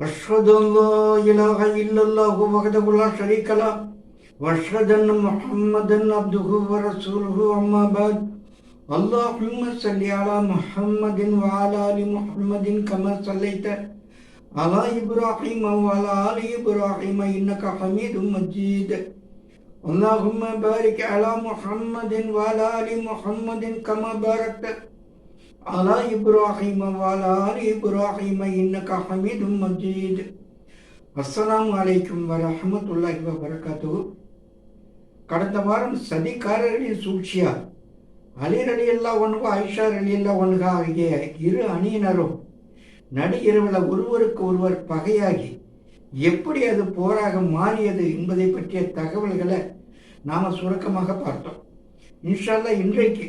أشهد أن لا إله إلا الله وحده لا شريك له. وأشهد أن محمدا عبده ورسوله. أما بعد اللهم صل على محمد وعلى آل محمد كما صليت على إبراهيم وعلى آل إبراهيم إنك حميد مجيد. اللهم بارك على محمد وعلى آل محمد كما باركت على إبراهيم وعلى آل إبراهيم إنك حميد مجيد அஸ்ஸலாமு அலைக்கும் வரஹமத்துல்லாஹி வபரகாத்து கடந்த வாரம் சதிகாரர்களின் சூழ்ச்சியால் அலிர் அலி அல்லா ஒன்கா ஐஷார் அலி அல்லா ஒன்கா ஆகிய இரு அணியினரும் நடு இரவில் ஒருவருக்கு ஒருவர் பகையாகி எப்படி அது போராக மாறியது என்பதை பற்றிய தகவல்களை நாம சுருக்கமாக பார்த்தோம் இன்ஷால்லா இன்றைக்கு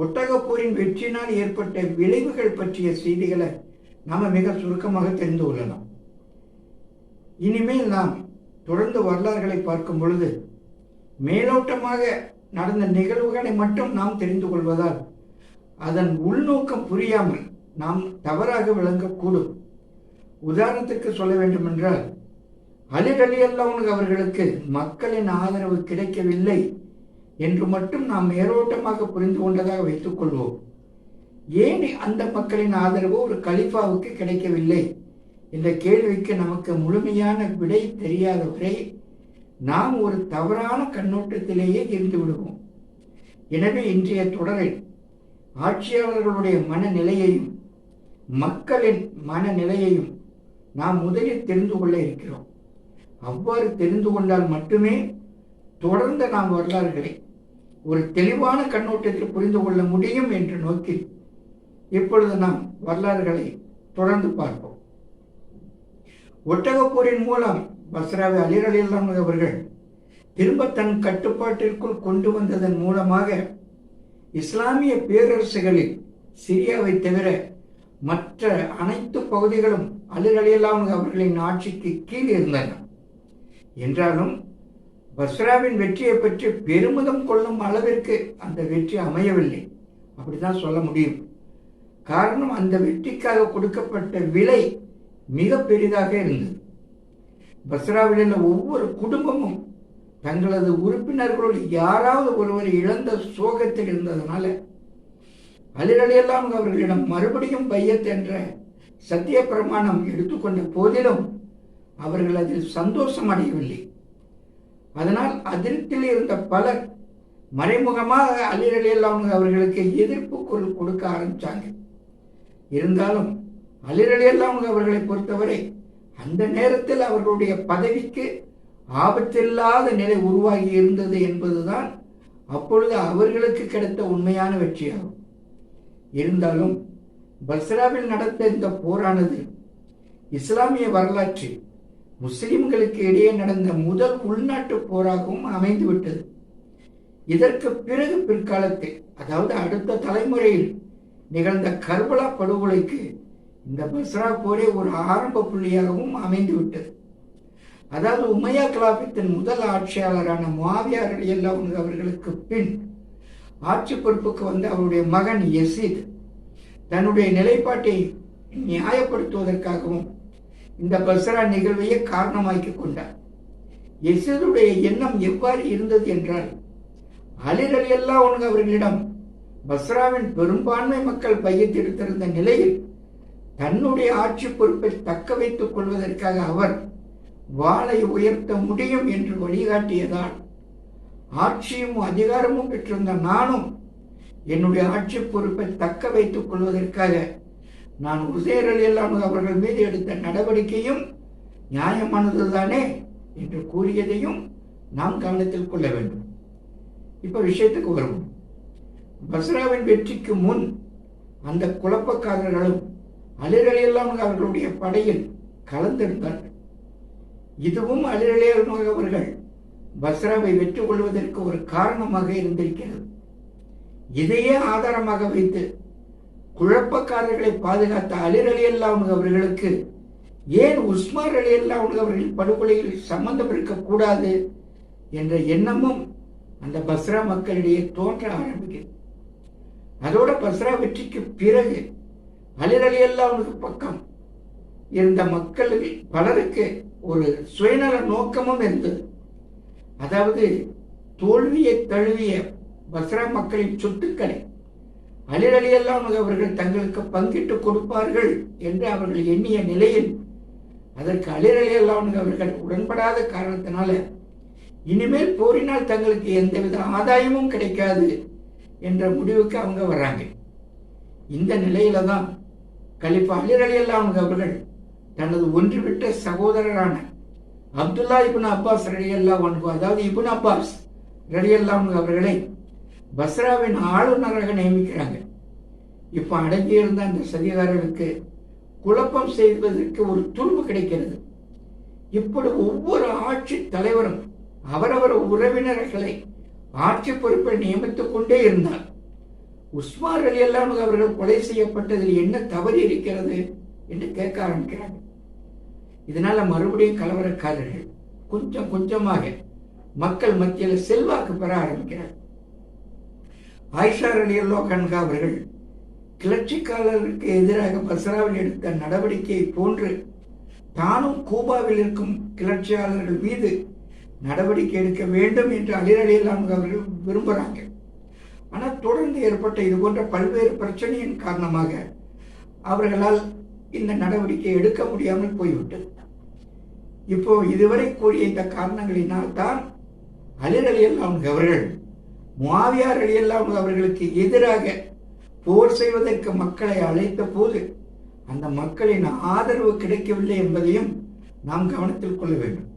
ஒட்டகப்போரின் வெற்றியினால் ஏற்பட்ட விளைவுகள் பற்றிய செய்திகளை நாம் மிக சுருக்கமாக தெரிந்து கொள்ளலாம். இனிமேல் நாம் தொடர்ந்து வரலாறுகளை பார்க்கும் பொழுது மேலோட்டமாக நடந்த நிகழ்வுகளை மட்டும் நாம் தெரிந்து கொள்வதால் அதன் உள்நோக்கம் புரியாமல் நாம் தவறாக விளங்கக்கூடும். உதாரணத்திற்கு சொல்ல வேண்டுமென்றால் அலிர் அவர்களுக்கு மக்களின் ஆதரவு கிடைக்கவில்லை என்று மட்டும் நாம் மேலோட்டமாக புரிந்து கொண்டதாக வைத்துக் கொள்வோம். ஏன் அந்த மக்களின் ஆதரவு ஒரு கலிஃபாவுக்கு கிடைக்கவில்லை? என்ற கேள்விக்கு நமக்கு முழுமையான விடை தெரியாத வரை நாம் ஒரு தவறான கண்ணோட்டத்திலேயே இருந்து விடுவோம். எனவே இன்றைய தொடரில் ஆட்சியாளர்களுடைய மனநிலையையும் மக்களின் மனநிலையையும் நாம் முதலில் தெரிந்து கொள்ள இருக்கிறோம். அவ்வாறு தெரிந்து கொண்டால் மட்டுமே தொடர்ந்து நாம் வரலாறுகளை ஒரு தெளிவான கண்ணோட்டத்தில் புரிந்து கொள்ள முடியும் என்று நோக்கி இப்பொழுது நாம் வரலாறுகளை தொடர்ந்து பார்ப்போம். ஒட்டகப்போரின் மூலம் பஸ்ராவை அலிர் அலிலாம் அவர்கள் திரும்ப தன் கட்டுப்பாட்டிற்குள் கொண்டு வந்ததன் மூலமாக இஸ்லாமிய பேரரசுகளில் சிரியாவை தவிர மற்ற அனைத்து பகுதிகளும் அலிர் அலிலாம் அவர்களின் ஆட்சிக்கு கீழ் இருந்தன. என்றாலும் பஸ்ராவின் வெற்றியை பற்றி பெருமிதம் கொள்ளும் அளவிற்கு அந்த வெற்றி அமையவில்லை. அப்படிதான் சொல்ல முடியும். காரணம் அந்த வெற்றிக்காக கொடுக்கப்பட்ட விலை மிக பெரிதாக இருந்தது. பஸ்ராவில் உள்ள ஒவ்வொரு குடும்பமும் தங்களது உறுப்பினர்களுள் யாராவது ஒருவர் இழந்த சோகத்தில் இருந்ததுனால அலிரலியெல்லாம் அவர்களிடம் மறுபடியும் பையத் என்ற சத்திய பிரமாணம் எடுத்துக்கொண்ட போதிலும் அவர்கள் அதில் சந்தோஷம் அடையவில்லை. அதனால் அதிருப்தியில் இருந்த பலர் மறைமுகமாக அலிரலியெல்லாம் அவர்களுக்கு எதிர்ப்பு குரல் கொடுக்க ஆரம்பித்தாங்க இருந்தாலும் அலிரலியெல்லாம் அவர்களை பொறுத்தவரை அந்த நேரத்தில் அவர்களுடைய பதவிக்கு ஆபத்தில்லாத நிலை உருவாகி இருந்தது என்பதுதான் அப்பொழுது அவர்களுக்கு கிடைத்த உண்மையான வெற்றியாகும். இருந்தாலும் பஸ்ராவில் நடந்த இந்த போரானது இஸ்லாமிய வரலாற்றில் முஸ்லிம்களுக்கு இடையே நடந்த முதல் உள்நாட்டு போராகவும் அமைந்துவிட்டது இதற்கு பிறகு பிற்காலத்தில் அதாவது அடுத்த தலைமுறையில் நிகழ்ந்த கர்பலா படுகொலைக்கு இந்த பஸ்ரா போரே ஒரு ஆரம்ப புள்ளியாகவும் அமைந்துவிட்டது அதாவது உமையா கலாபத்தின் முதல் ஆட்சியாளரான மாவியார் எல்லாம் அவர்களுக்கு பின் ஆட்சி பொறுப்புக்கு வந்த அவருடைய மகன் யசீத் தன்னுடைய நிலைப்பாட்டை நியாயப்படுத்துவதற்காகவும் இந்த பஸ்ரா நிகழ்வையே காரணமாக்கி கொண்டார். யசீதுடைய எண்ணம் எவ்வாறு இருந்தது என்றால் அலிரல் எல்லாம் ஒன்று அவர்களிடம் பஸ்ராவின் பெரும்பான்மை மக்கள் பையத்தெடுத்திருந்த நிலையில் தன்னுடைய ஆட்சி பொறுப்பை தக்க வைத்துக் கொள்வதற்காக அவர் வாளை உயர்த்த முடியும் என்று வழிகாட்டியதால் ஆட்சியும் அதிகாரமும் பெற்றிருந்த நானும் என்னுடைய ஆட்சி பொறுப்பை தக்க வைத்துக் கொள்வதற்காக நான் உசேர் அலி அல்லாமு அவர்கள் மீது எடுத்த நடவடிக்கையும் நியாயமானது தானே என்று கூறியதையும் நாம் கவனத்தில் கொள்ள வேண்டும். இப்ப விஷயத்துக்கு வருவோம். பஸ்ராவின் வெற்றிக்கு முன் அந்த குழப்பக்காரர்களும் அலிரலியெல்லாம் அவர்களுடைய படையில் கலந்திருந்தார்கள் இதுவும் அலிரலியல் அவர்கள் பஸ்ராவை வெற்றி கொள்வதற்கு ஒரு காரணமாக இருந்திருக்கிறது. இதையே ஆதாரமாக வைத்து குழப்பக்காரர்களை பாதுகாத்த அலிர் அலி அல்லாவுங்க அவர்களுக்கு ஏன் உஸ்மார் அலி அல்லாவுங்க அவர்கள் படுகொலையில் சம்பந்தம் இருக்கக்கூடாது என்ற எண்ணமும் அந்த பஸ்ரா மக்களிடையே தோன்ற ஆரம்பிக்கிறது. அதோட பஸ்ரா வெற்றிக்கு பிறகு அலிர் அலி அல்லாவுக்கு பக்கம் இருந்த மக்கள் பலருக்கு ஒரு சுயநல நோக்கமும் இருந்தது. அதாவது தோல்வியை தழுவிய பஸ்ரா மக்களின் சொத்துக்களை அலிரலியெல்லாம் அவர்கள் தங்களுக்கு பங்கிட்டு கொடுப்பார்கள் என்று அவர்கள் எண்ணிய நிலையில் அதற்கு அலிரலியெல்லாம் அவர்கள் உடன்படாத காரணத்தினால இனிமேல் போரினால் தங்களுக்கு எந்தவித ஆதாயமும் கிடைக்காது என்ற முடிவுக்கு அவங்க வர்றாங்க. இந்த நிலையில தான் கலிப்பா அலிரலியெல்லாம் அவர்கள் தனது ஒன்றுவிட்ட சகோதரரான அப்துல்லா இபுன் அப்பாஸ் ரலியல்லா ஒன்பு அதாவது இபுன் அப்பாஸ் ரலியல்லாம் அவர்களை பஸ்ராவின் ஆளுநராக நியமிக்கிறாங்க. இப்போ அடங்கியிருந்த அந்த சதிகாரர்களுக்கு குழப்பம் செய்வதற்கு ஒரு துன்பு கிடைக்கிறது. இப்படி ஒவ்வொரு ஆட்சி தலைவரும் அவரவர் உறவினர்களை ஆட்சி பொறுப்பை நியமித்துக் கொண்டே இருந்தார். உஸ்மார் அலி அல்லாம் அவர்கள் கொலை செய்யப்பட்டதில் என்ன தவறு இருக்கிறது என்று கேட்க ஆரம்பிக்கிறாங்க. இதனால மறுபடியும் கலவரக்காரர்கள் கொஞ்சம் கொஞ்சமாக மக்கள் மத்தியில் செல்வாக்கு பெற ஆரம்பிக்கிறார் ஆயிஷா அலி அல்லோ அவர்கள் கிளர்ச்சிக்காரர்களுக்கு எதிராக பஸ்ராவில் எடுத்த நடவடிக்கையை போன்று தானும் கூபாவில் இருக்கும் கிளர்ச்சியாளர்கள் மீது நடவடிக்கை எடுக்க வேண்டும் என்று அலிரலியெல்லாம் அவர்கள் விரும்புகிறாங்க ஆனால் தொடர்ந்து ஏற்பட்ட இது போன்ற பல்வேறு பிரச்சனையின் காரணமாக அவர்களால் இந்த நடவடிக்கை எடுக்க முடியாமல் போய்விட்டது. இப்போ இதுவரை கூறிய இந்த காரணங்களினால் தான் அலிர் அவர்கள் மாவியார் அலி அவர்களுக்கு எதிராக போர் செய்வதற்கு மக்களை அழைத்த போது அந்த மக்களின் ஆதரவு கிடைக்கவில்லை என்பதையும் நாம் கவனத்தில் கொள்ள வேண்டும்.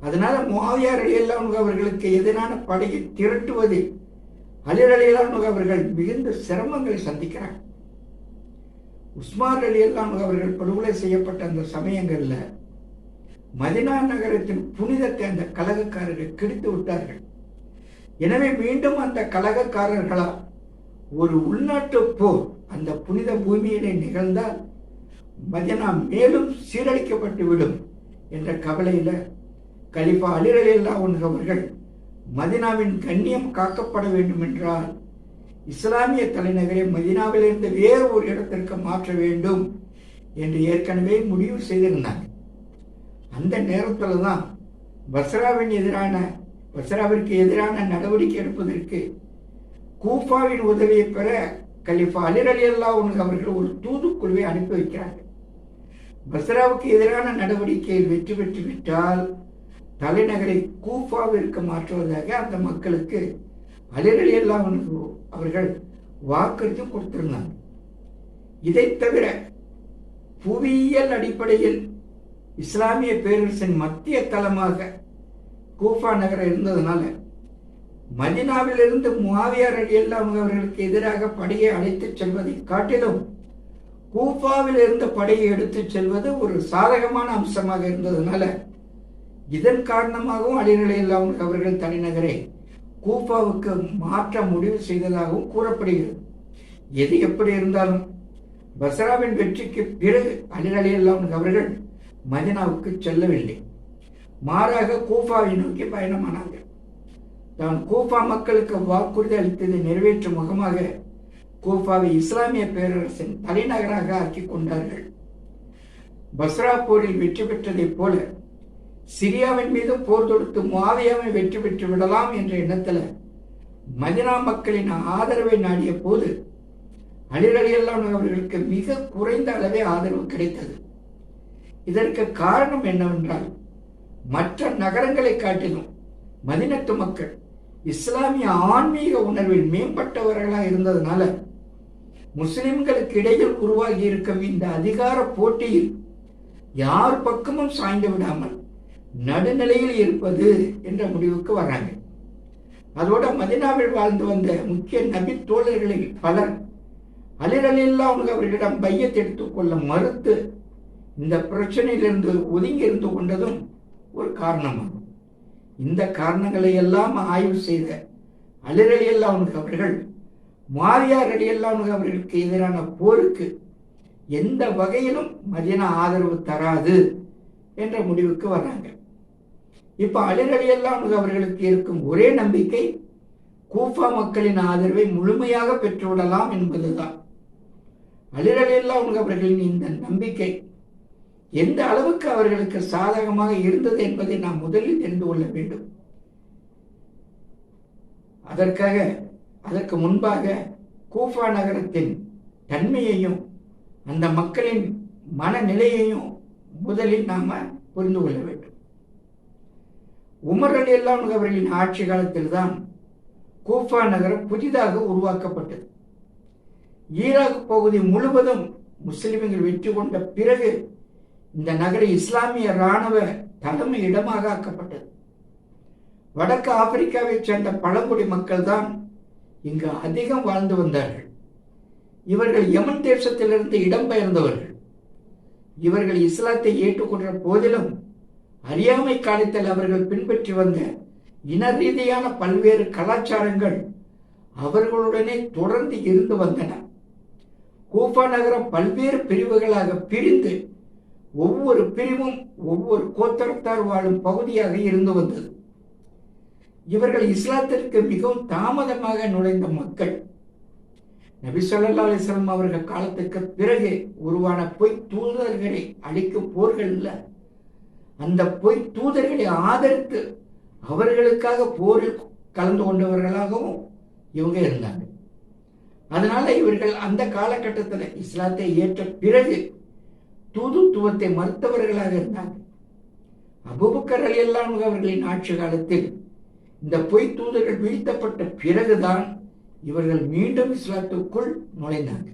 அதனால மாவியார் அலி அவர்களுக்கு எதிரான படையை திரட்டுவதில் அலிர் அவர்கள் மிகுந்த சிரமங்களை சந்திக்கிறார். உஸ்மான் அலி அல்லாம் அவர்கள் படுகொலை செய்யப்பட்ட அந்த சமயங்களில் மதினா நகரத்தின் புனிதத்தை அந்த கலகக்காரர்கள் கெடுத்து விட்டார்கள். எனவே மீண்டும் அந்த கலகக்காரர்களால் ஒரு உள்நாட்டு போர் அந்த புனித பூமியிலே நிகழ்ந்தால் மதினா மேலும் சீரழிக்கப்பட்டு விடும் என்ற கவலையில கலிஃபா அலிரலில்லா அவர்கள் மதினாவின் கண்ணியம் காக்கப்பட வேண்டும் என்றால் இஸ்லாமிய தலைநகரை மதினாவிலிருந்து வேறு ஒரு இடத்திற்கு மாற்ற வேண்டும் என்று ஏற்கனவே முடிவு செய்திருந்தாங்க. அந்த நேரத்தில் தான் பஸ்ராவின் எதிரான பஸ்ராவிற்கு எதிரான நடவடிக்கை எடுப்பதற்கு கூஃபாவின் உதவியை பெற கலிஃபா அலிர் அலி அல்லா அவர்கள் ஒரு தூதுக்குழுவை அனுப்பி வைக்கிறார்கள். பஸ்ராவுக்கு எதிரான நடவடிக்கையில் வெற்றி பெற்று விட்டால் தலைநகரை கூஃபாவிற்கு மாற்றுவதாக அந்த மக்களுக்கு அலிர் அலி அல்லா அவர்கள் வாக்குறுதியும் கொடுத்திருந்தாங்க இதை தவிர புவியியல் அடிப்படையில் இஸ்லாமிய பேரரசின் மத்திய தளமாக கூஃபா நகரம் இருந்ததுனால மதினாவிலிருந்து முவாவியார் அடியெல்லாம் அவர்களுக்கு எதிராக படையை அழைத்து செல்வதை காட்டிலும் கூஃபாவில் இருந்த படையை எடுத்துச் செல்வது ஒரு சாதகமான அம்சமாக இருந்ததுனால இதன் காரணமாகவும் அலிநிலை இல்லாமல் அவர்கள் தனிநகரை கூஃபாவுக்கு மாற்ற முடிவு செய்ததாகவும் கூறப்படுகிறது. எது எப்படி இருந்தாலும் பஸ்ராவின் வெற்றிக்கு பிறகு அலிரலி அல்லாம் அவர்கள் மதினாவுக்கு செல்லவில்லை. மாறாக கூஃபாவை நோக்கி பயணமானார்கள். தான் கூஃபா மக்களுக்கு வாக்குறுதி அளித்ததை நிறைவேற்றும் முகமாக கூஃபாவை இஸ்லாமிய பேரரசின் தலைநகராக ஆக்கி கொண்டார்கள். பஸ்ரா போரில் வெற்றி பெற்றதைப் போல சிரியாவின் மீது போர் தொடுத்து மாவியாவை வெற்றி பெற்று விடலாம் என்ற எண்ணத்தில் மதினா மக்களின் ஆதரவை நாடிய போது அலிரலியல்லான் அவர்களுக்கு மிக குறைந்த அளவே ஆதரவு கிடைத்தது. இதற்கு காரணம் என்னவென்றால் மற்ற நகரங்களை காட்டிலும் மதினத்து மக்கள் இஸ்லாமிய ஆன்மீக உணர்வில் மேம்பட்டவர்களாக இருந்ததுனால முஸ்லிம்களுக்கு இடையில் உருவாகி இருக்கும் இந்த அதிகார போட்டியில் யார் பக்கமும் சாய்ந்து விடாமல் நடுநிலையில் இருப்பது என்ற முடிவுக்கு வராங்க. அதோட மதினாவில் வாழ்ந்து வந்த முக்கிய நபி தோழர்களில் பலர் அலிரலில்லா அவர்களிடம் பையத்தை எடுத்துக்கொள்ள மறுத்து இந்த பிரச்சனையிலிருந்து ஒதுங்கி இருந்து கொண்டதும் ஒரு காரணமாகும் இந்த காரணங்களை எல்லாம் ஆய்வு செய்த அலிரலி அல்லாவுக்கு அவர்கள் மாரியார் அலி அல்லாவுக்கு அவர்களுக்கு எதிரான போருக்கு எந்த வகையிலும் மதினா ஆதரவு தராது என்ற முடிவுக்கு வர்றாங்க. இப்ப அலிரலி அல்லாவுக்கு அவர்களுக்கு இருக்கும் ஒரே நம்பிக்கை கூஃபா மக்களின் ஆதரவை முழுமையாக பெற்றுவிடலாம் என்பதுதான். அலிரலி அல்லாவுக்கு அவர்களின் இந்த நம்பிக்கை எந்த அளவுக்கு அவர்களுக்கு சாதகமாக இருந்தது என்பதை நாம் முதலில் தெரிந்து கொள்ள வேண்டும். அதற்காக அதற்கு முன்பாக கூஃபா நகரத்தின் தன்மையையும் அந்த மக்களின் மனநிலையையும் முதலில் நாம் புரிந்து கொள்ள வேண்டும். உமர் அலி அல்லாம் அவர்களின் ஆட்சி காலத்தில் தான் கூஃபா நகரம் புதிதாக உருவாக்கப்பட்டது. ஈராக் பகுதி முழுவதும் முஸ்லிம்கள் வெற்றி கொண்ட பிறகு இந்த நகரம் இஸ்லாமிய இராணுவ தலைமை இடமாக ஆக்கப்பட்டது. வடக்கு ஆப்பிரிக்காவைச் சேர்ந்த பழங்குடி மக்கள் தான் இங்கு அதிகம் வாழ்ந்து வந்தார்கள். இவர்கள் யமன் தேசத்திலிருந்து இடம்பெயர்ந்தவர்கள். இவர்கள் இஸ்லாத்தை ஏற்றுக்கொண்ட போதிலும் அறியாமை காலத்தில் அவர்கள் பின்பற்றி வந்த இன ரீதியான பல்வேறு கலாச்சாரங்கள் அவர்களுடனே தொடர்ந்து இருந்து வந்தன. கூஃபா நகரம் பல்வேறு பிரிவுகளாக பிரிந்து ஒவ்வொரு பிரிவும் ஒவ்வொரு கோத்தரத்தார் வாழும் பகுதியாக இருந்து வந்தது. இவர்கள் இஸ்லாத்திற்கு மிகவும் தாமதமாக நுழைந்த மக்கள். நபி சொல்லா அலிஸ்லாம் அவர்கள் காலத்துக்கு பிறகு உருவான பொய் தூதர்களை அழிக்கும் போர்கள்ல அந்த பொய் தூதர்களை ஆதரித்து அவர்களுக்காக போரில் கலந்து கொண்டவர்களாகவும் இவங்க இருந்தாங்க. அதனால இவர்கள் அந்த காலகட்டத்தில் இஸ்லாத்தை ஏற்ற பிறகு தூதுத்துவத்தை மறுத்தவர்களாக இருந்தாங்க. அபுபக்கர் அலி அல்லாம் அவர்களின் ஆட்சி காலத்தில் இந்த பொய் தூதர்கள் வீழ்த்தப்பட்ட பிறகுதான் இவர்கள் மீண்டும் இஸ்லாத்துக்குள் நுழைந்தாங்க.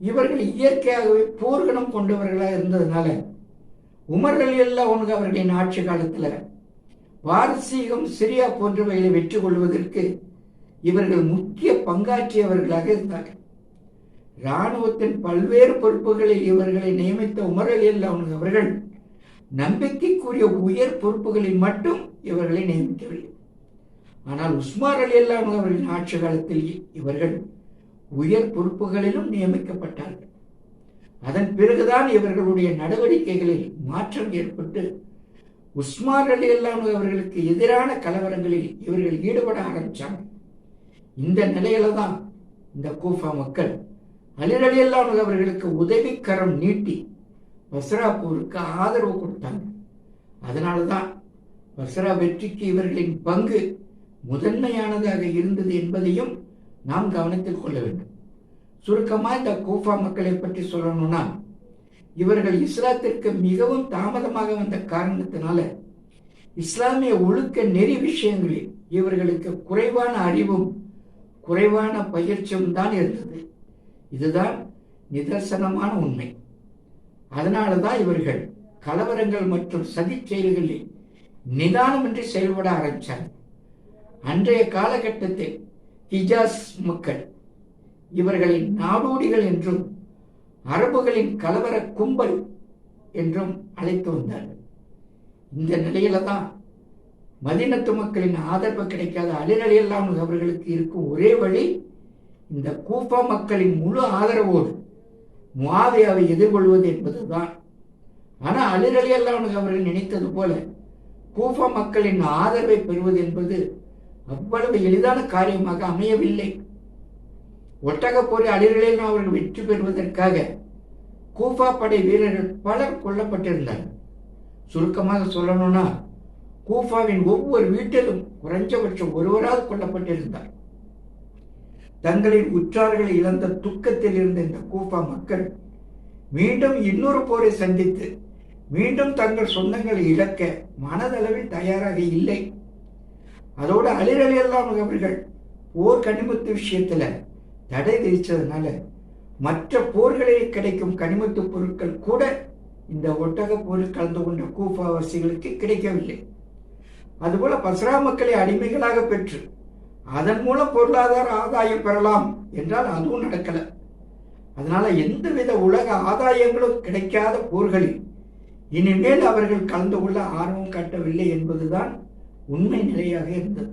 இவர்கள் இயற்கையாகவே போர்க்குணம் கொண்டவர்களாக இருந்ததுனால உமர் அலி அல்லா அவர்களின் ஆட்சி காலத்தில் வாரசீகம் சிரியா போன்றவைகளை வெற்றி கொள்வதற்கு இவர்கள் முக்கிய பங்காற்றியவர்களாக இருந்தார்கள் இராணுவத்தின் பல்வேறு பொறுப்புகளில் இவர்களை நியமித்த உமர் அலி அல்லா அவர்கள் நம்பிக்கைக்குரிய உயர் பொறுப்புகளில் மட்டும் இவர்களை நியமிக்கவில்லை. ஆனால் உஸ்மார் அலி அல்லாம் அவர்களின் ஆட்சி காலத்தில் இவர்கள் உயர் பொறுப்புகளிலும் நியமிக்கப்பட்டார்கள். அதன் பிறகுதான் இவர்களுடைய நடவடிக்கைகளில் மாற்றம் ஏற்பட்டு உஸ்மார் அலி அல்லாம் அவர்களுக்கு எதிரான கலவரங்களில் இவர்கள் ஈடுபட ஆரம்பித்தாங்க இந்த நிலையில தான் இந்த கூஃபா மக்கள் அலிர் உள்ளவர்களுக்கு அவர்களுக்கு உதவிக்கரம் நீட்டி பஸ்ரா போருக்கு ஆதரவு கொடுத்தாங்க. அதனால தான் வஸ்ரா வெற்றிக்கு இவர்களின் பங்கு முதன்மையானதாக இருந்தது என்பதையும் நாம் கவனத்தில் கொள்ள வேண்டும். சுருக்கமாக இந்த கூஃபா மக்களை பற்றி சொல்லணும்னா இவர்கள் இஸ்லாத்திற்கு மிகவும் தாமதமாக வந்த காரணத்தினால இஸ்லாமிய ஒழுக்க நெறி விஷயங்களில் இவர்களுக்கு குறைவான அறிவும் குறைவான பயிற்சியும் தான் இருந்தது. இதுதான் நிதர்சனமான உண்மை. அதனால தான் இவர்கள் கலவரங்கள் மற்றும் சதி செயல்களில் நிதானமின்றி செயல்பட ஆரம்பித்தார் அன்றைய காலகட்டத்தில் ஹிஜாஸ் மக்கள் இவர்களின் நாடோடிகள் என்றும் அரபுகளின் கலவர கும்பல் என்றும் அழைத்து வந்தார்கள். இந்த நிலையில தான் மதினத்து மக்களின் ஆதரவு கிடைக்காத அலிரலியெல்லாம் அவர்களுக்கு இருக்கும் ஒரே வழி இந்த கூஃபா மக்களின் முழு ஆதரவோடு முவாவியாவை எதிர்கொள்வது என்பதுதான். ஆனால் அலிரலியெல்லாம் அவர்கள் நினைத்தது போல கூஃபா மக்களின் ஆதரவை பெறுவது என்பது அவ்வளவு எளிதான காரியமாக அமையவில்லை. ஒட்டக போரி அலிரலில் அவர்கள் வெற்றி பெறுவதற்காக கூஃபா படை வீரர்கள் பலர் கொல்லப்பட்டிருந்தார்கள் சுருக்கமாக சொல்லணும்னா கூஃபாவின் ஒவ்வொரு வீட்டிலும் குறைஞ்சபட்சம் ஒருவராக கொல்லப்பட்டிருந்தார். தங்களின் உற்றார்களை இழந்த துக்கத்தில் இருந்த இந்த கூஃபா மக்கள் மீண்டும் இன்னொரு போரை சந்தித்து மீண்டும் தங்கள் சொந்தங்களை இழக்க மனதளவில் தயாராக இல்லை. அதோடு அலிரலி எல்லாம் அவர்கள் போர் கனிமத்து விஷயத்துல தடை விதிச்சதுனால மற்ற போர்களில் கிடைக்கும் கனிமத்து பொருட்கள் கூட இந்த ஒட்டக போரில் கலந்து கொண்ட கூஃபாவாசிகளுக்கு கிடைக்கவில்லை. அதுபோல பசரா மக்களை அடிமைகளாக பெற்று அதன் மூலம் பொருளாதார ஆதாயம் பெறலாம் என்றால் அதுவும் நடக்கல. அதனால எந்தவித உலக ஆதாயங்களும் கிடைக்காத போர்களில் இனிமேல் அவர்கள் கலந்து கொள்ள ஆர்வம் காட்டவில்லை என்பதுதான் உண்மை நிலையாக இருந்தது.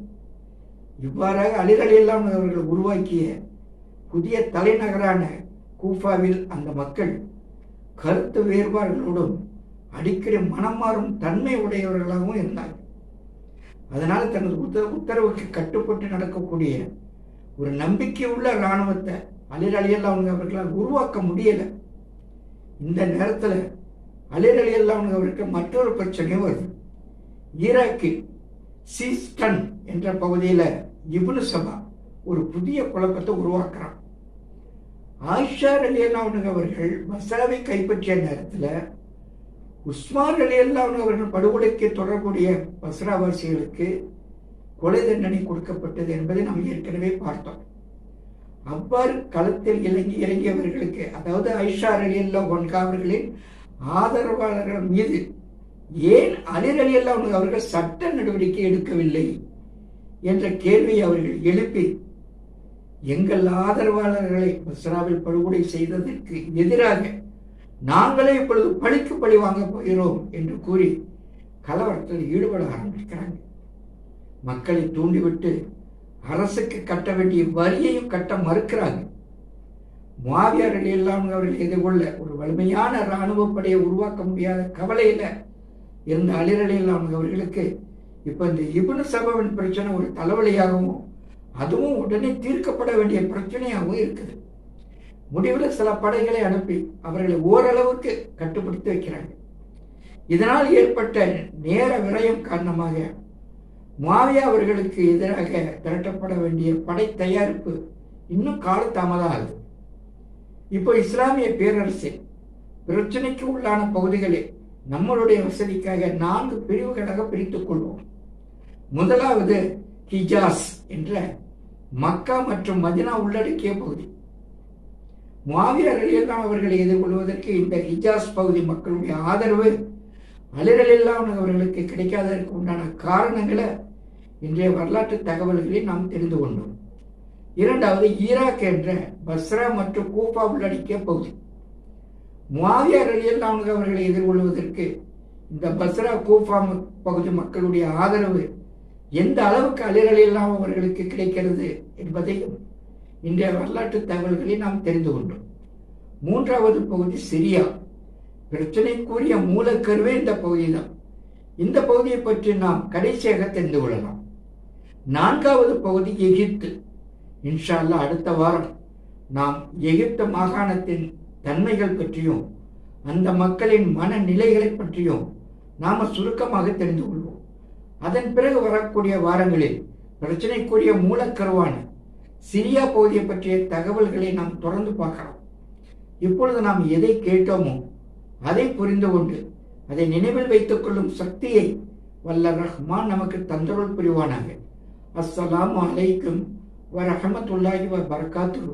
இவ்வாறாக அலிரலியெல்லாம் அவர்கள் உருவாக்கிய புதிய தலைநகரான கூஃபாவில் அந்த மக்கள் கருத்து வேறுபாடுகளோடும் அடிக்கடி மனம் மாறும் தன்மை உடையவர்களாகவும் இருந்தார்கள். அதனால் தனது உத்த உத்தரவுக்கு கட்டுப்பட்டு நடக்கக்கூடிய ஒரு நம்பிக்கை உள்ள இராணுவத்தை அலிர் அலியல்லா அவங்க அவர்களால் உருவாக்க முடியலை. இந்த நேரத்தில் அலிர் அலி அல்லாஹ் அவருக்கு மற்றொரு பிரச்சனையும் வருது. ஈராக்கில் சீஸ்டன் என்ற பகுதியில் இபுனு சபா ஒரு புதிய குழப்பத்தை உருவாக்குறான். ஆயிஷா அலியல் அல்லாஹ் அவர்கள் மசாவை கைப்பற்றிய நேரத்தில் உஸ்மான் அலி அல்லாஹ் அவர்கள் படுகொலைக்கு தொடர்புடைய பஸ்ராவாசிகளுக்கு கொலை தண்டனை கொடுக்கப்பட்டது என்பதை நாம் ஏற்கனவே பார்த்தோம். அவ்வாறு களத்தில் இறங்கி இறங்கியவர்களுக்கு அதாவது ஐஷா அலி அல்லா ஒன்கா அவர்களின் ஆதரவாளர்கள் மீது ஏன் அலிர் அலி அல்லா அவர்கள் சட்ட நடவடிக்கை எடுக்கவில்லை என்ற கேள்வியை அவர்கள் எழுப்பி எங்கள் ஆதரவாளர்களை பஸ்ராவில் படுகொலை செய்ததற்கு எதிராக நாங்களே இப்பொழுது பழிக்கு பழி வாங்க போகிறோம் என்று கூறி கலவரத்தில் ஈடுபட ஆரம்பிக்கிறாங்க. மக்களை தூண்டிவிட்டு அரசுக்கு கட்ட வேண்டிய வரியையும் கட்ட மறுக்கிறாங்க. மாவியார் எல்லாம் அவர்கள் எதிர்கொள்ள ஒரு வலிமையான இராணுவ படையை உருவாக்க முடியாத கவலையில் இருந்த அலிரலியெல்லாம் அவர்களுக்கு இப்போ இந்த இபுனு சபவின் பிரச்சனை ஒரு தலைவலியாகவும் அதுவும் உடனே தீர்க்கப்பட வேண்டிய பிரச்சனையாகவும் இருக்குது. முடிவில் சில படைகளை அனுப்பி அவர்களை ஓரளவுக்கு கட்டுப்படுத்தி வைக்கிறாங்க. இதனால் ஏற்பட்ட நேர விரயம் காரணமாக மாவியா அவர்களுக்கு எதிராக திரட்டப்பட வேண்டிய படை தயாரிப்பு இன்னும் காலதாமதம் ஆகுது இப்போ இஸ்லாமிய பேரரசு பிரச்சனைக்கு உள்ளான பகுதிகளை நம்மளுடைய வசதிக்காக நான்கு பிரிவுகளாக பிரித்துக் கொள்வோம். முதலாவது ஹிஜாஸ் என்ற மக்கா மற்றும் மதினா உள்ளடக்கிய பகுதி. மாவீரர்கள் எல்லாம் அவர்களை எதிர்கொள்வதற்கு இந்த ஹிஜாஸ் பகுதி மக்களுடைய ஆதரவு அலிரலில்லாம் அவர்களுக்கு கிடைக்காததற்கு உண்டான காரணங்களை இன்றைய வரலாற்று தகவல்களை நாம் தெரிந்து கொண்டோம். இரண்டாவது ஈராக் என்ற பஸ்ரா மற்றும் கூப்பா உள்ளடக்கிய பகுதி. மாவியார் அலியல்லாம் அவர்களை எதிர்கொள்வதற்கு இந்த பஸ்ரா கூஃபா பகுதி மக்களுடைய ஆதரவு எந்த அளவுக்கு அலிரலியெல்லாம் அவர்களுக்கு கிடைக்கிறது என்பதையும் இன்றைய வரலாற்று தகவல்களை நாம் தெரிந்து கொண்டோம். மூன்றாவது பகுதி சிரியா. பிரச்சனைக்குரிய மூலக்கருவே இந்த பகுதி தான் இந்த பகுதியை பற்றி நாம் கடைசியாக தெரிந்து கொள்ளலாம். நான்காவது பகுதி எகிப்து. இன்ஷால்லா அடுத்த வாரம் நாம் எகிப்து மாகாணத்தின் தன்மைகள் பற்றியும் அந்த மக்களின் மனநிலைகளை பற்றியும் நாம சுருக்கமாக தெரிந்து கொள்வோம். அதன் பிறகு வரக்கூடிய வாரங்களில் பிரச்சனைக்குரிய மூலக்கருவான சிரியா பகுதியை பற்றிய தகவல்களை நாம் தொடர்ந்து பார்க்கலாம் இப்பொழுது நாம் எதை கேட்டோமோ அதை புரிந்து கொண்டு அதை நினைவில் வைத்துக் கொள்ளும் சக்தியை வல்ல ரஹ்மான் நமக்கு தந்தருள் புரிவானாக. அஸ்ஸலாம் அலைக்கும் வரஹமத்துல்லாஹி வ பரகாத்துஹு